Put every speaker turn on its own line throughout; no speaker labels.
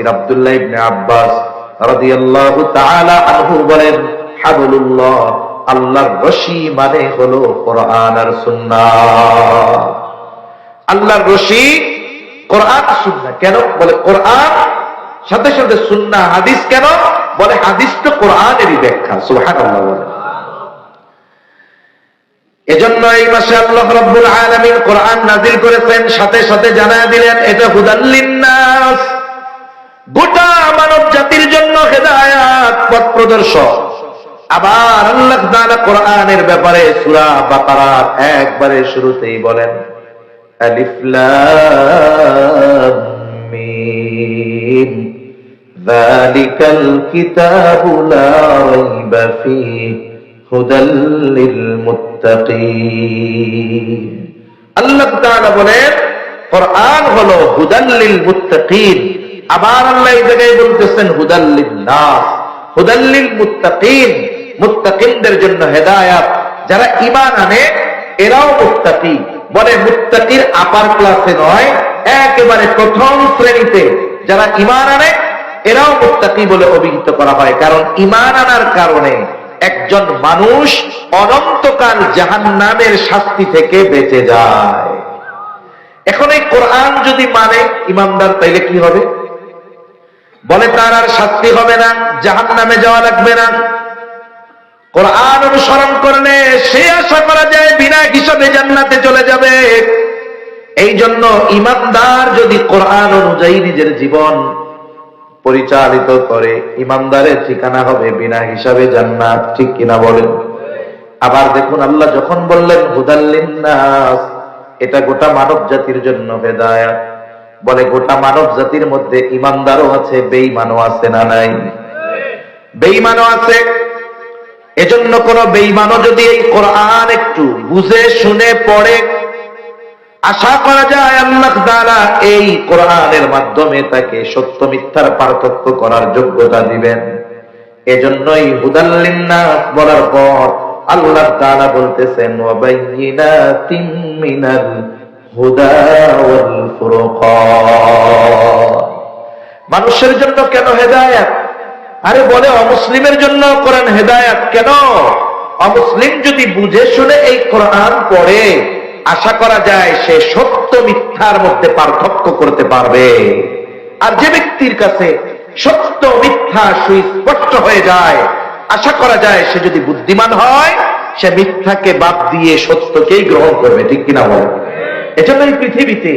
আব্দুল্লাহ ইবনে আব্বাস রাদিয়াল্লাহু তাআলা আনহু বলেন আল্লাহর রশি মানে হলো কোরআন আর সুন্নাহ আল্লাহর রশি কোরআন সুন্নাহ কেন? বলে কোরআন, সাথে সাথে সুন্নাহ হাদিস কেন? বলে হাদিস তো কোরআনেরই ব্যাখ্যা, সুবহানাল্লাহ এজন্য এই মাসে আল্লাহ রাব্বুল আলামিন কোরআন নাজিল করেছেন, সাথে সাথে জানায় দিলেন এটা হুদাল্লিন গোটা মানব জাতির জন্য হেদায়াত, পথ প্রদর্শক। আবার আল্লাহ কোরআনের ব্যাপারে সূরা বাকারার একবারে শুরুতেই বলেন আল্লাহ বলেন, কোরআন হলো হুদাল মুত্তাকিন। আবার আল্লাহ এই জায়গায় বলতেছেন হুদাল্লিল নাস হুদাল্লিল মুত্তাকিন মুত্তাকিনদের জন্য হেদায়াত যারা ঈমান আনে, এরাও মুত্তাকি। বলে মুত্তাকির আপার ক্লাসে নয়, একেবারে প্রথম শ্রেণীতে যারা ঈমান আনে, এরাও মুত্তাকি বলে অভিহিত করা হয়। কারণ ইমান আনার কারণে একজন মানুষ অনন্তকাল জাহান্নামের শাস্তি থেকে বেঁচে যায়। এখন এই কোরআন যদি মানে ইমানদার, তাইলে কি হবে? বলে তার আর শাস্তি হবে না জাহান নামে যাওয়া লাগবে না। কোরআন অনুসরণ করলে সে আশা করা যায় বিনা হিসাবে জান্নাতে চলে যাবে। এই জন্য ইমানদার যদি কোরআন অনুযায়ী নিজের জীবন পরিচালিত করে, ইমানদারের ঠিকানা হবে বিনা হিসাবে জান্নাত, ঠিক কিনা বলেন? আবার দেখুন, আল্লাহ যখন বললেন হুদাল্লিন এটা গোটা মানব জাতির জন্য হেদায়াত। বলে, গোটা মানব জাতির মধ্যে ইমানদারও আছে, বেঈমানও আছে না নাই? বেঈমানও আছে। এজন্য কোন বেঈমানও যদি এই কোরআন একটু বুঝে, শুনে, পড়ে, আশা করা যায় আল্লাহ তাআলা এই কোরআনের মাধ্যমে তাকে সত্য মিথ্যার পার্থক্য করার যোগ্যতা দিবেন। এজন্যই হুদাল্লিন নাস বলার পর আল্লাহ তাআলা বলতেছেন হুদা মানুষের জন্য কেন হেদায়াত? আরে বলে, অমুসলিমের জন্য কোরআন হেদায়াত কেন? অমুসলিম যদি বুঝে শুনে এই কোরআন পড়ে, আশা করা যায় সে সত্য মিথ্যার মধ্যে পার্থক্য করতে পারবে। আর যে ব্যক্তির কাছে সত্য মিথ্যা সুস্পষ্ট হয়ে যায়, আশা করা যায় সে যদি বুদ্ধিমান হয়, সে মিথ্যাকে বাদ দিয়ে সত্যকেই গ্রহণ করবে। ঠিক কিনা বলে এজন্য এই পৃথিবীতে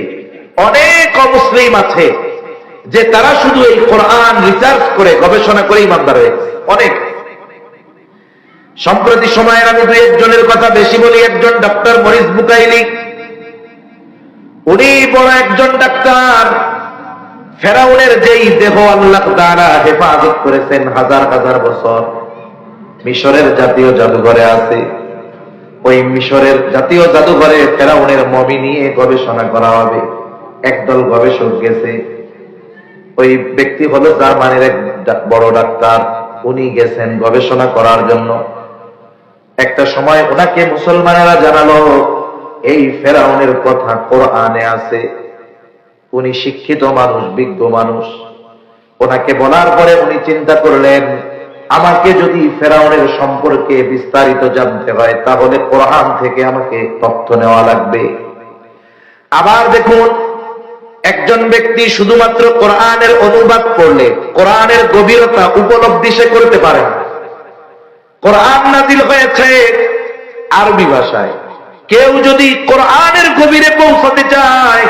অনেক অমুসলিম আছে যে তারা শুধু এই কোরআন রিসার্চ করে, গবেষণা করে ইমানদার হয়েছে অনেক। সম্প্রতি সময়ের আমি দুই একজনের কথা বেশি বলি, একজন ডাক্তার মরিস বুকাইলি। উনি বড় একজন ডাক্তার। ফেরাউনের যেই দেহ আল্লাহ তারা হেফাজত করেছেন হাজার হাজার বছর। মিশরের জাতীয় জাদুঘরে আছে। ওই মিশরের জাতীয় জাদুঘরে ফেরাউনের মমি নিয়ে গবেষণা করা হবে। একদল গবেষক গেছে। ওই ব্যক্তি হলো জার্মানির এক বড় ডাক্তার। উনি গেছেন গবেষণা করার জন্য। একটা সময় ওনাকে মুসলমানেরা জানালো, এই ফেরাউনের কথা কোরআনে আছে। উনি শিক্ষিত মানুষ, বিজ্ঞ মানুষ। ওনাকে বলার পরে উনি চিন্তা করলেন আমাকে যদি ফেরাউনের সম্পর্কে বিস্তারিত জানতে হয়, তাহলে কোরআন থেকে আমাকে তথ্য নেওয়া লাগবে। আবার দেখুন, একজন ব্যক্তি শুধুমাত্র কোরআনের অনুবাদ করলে, কোরআনের গভীরতা উপলব্ধি সে করতে পারে কোরআন নাজিল হয়েছে আরবি ভাষায়। কেউ যদি কোরআনের গভীরে পৌঁছাতে চায়,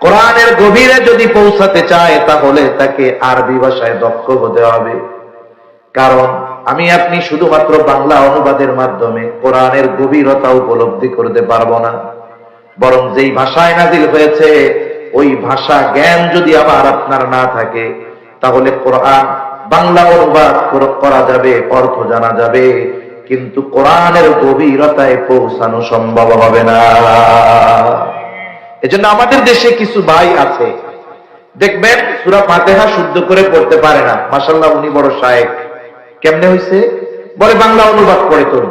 কোরআনের গভীরে যদি পৌঁছাতে চায়, তাহলে তাকে আরবি ভাষায় দক্ষ হতে হবে। কারণ আমি আপনি শুধুমাত্র বাংলা অনুবাদের মাধ্যমে কোরআনের গভীরতা উপলব্ধি করতে পারব না। বরং যেই ভাষায় নাজিল হয়েছে, ওই ভাষা জ্ঞান যদি আমার আপনার না থাকে, তাহলে কোরআন বাংলা অনুবাদ করা যাবে, অর্থ জানা যাবে, কিন্তু কোরআনের গভীরতায় পৌঁছানো সম্ভব হবে না। এজন্য আমাদের দেশে কিছু ভাই আছে। দেখবেন সুরা ফাতেহা শুদ্ধ করে পড়তে পারে না। মাসাল্লাহ উনি বড় শায়েক। কেমনে হয়েছে বলে বাংলা অনুবাদ করে তোর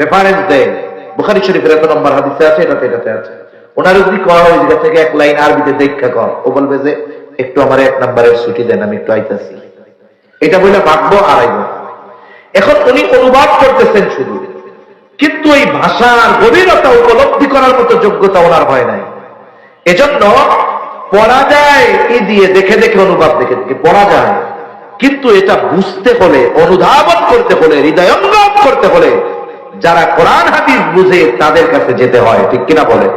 রেফারেন্স দেয়। বুখারি শরীফের এত নম্বর হাদিসে আছে, এটাতে এটাতে আছে। ওনার যদি করা ওই জায়গা থেকে এক লাইন আরবিতে দেখা কর। ও বলবে যে, একটু আমার এক নাম্বারের ছুটি দেন, আমি একটু আইতাছি। এটা বলে ভাববো আর আইব এখন উনি অনুবাদ করতেছেন শুধু। কিন্তু এই ভাষার গভীরতা উপলব্ধি করার মতো যোগ্যতা ওনার হয় নাই। এজন্য পড়া যায়, ই দিয়ে দেখে দেখে অনুবাদ দেখে দেখে পড়া যায়। কিন্তু এটা বুঝতে হলে, অনুধাবন করতে হলে, হৃদয়ঙ্গম করতে হলে, যারা কোরআন হাদিস বুঝে তাদের কাছে যেতে হয়, ঠিক কিনা বলে?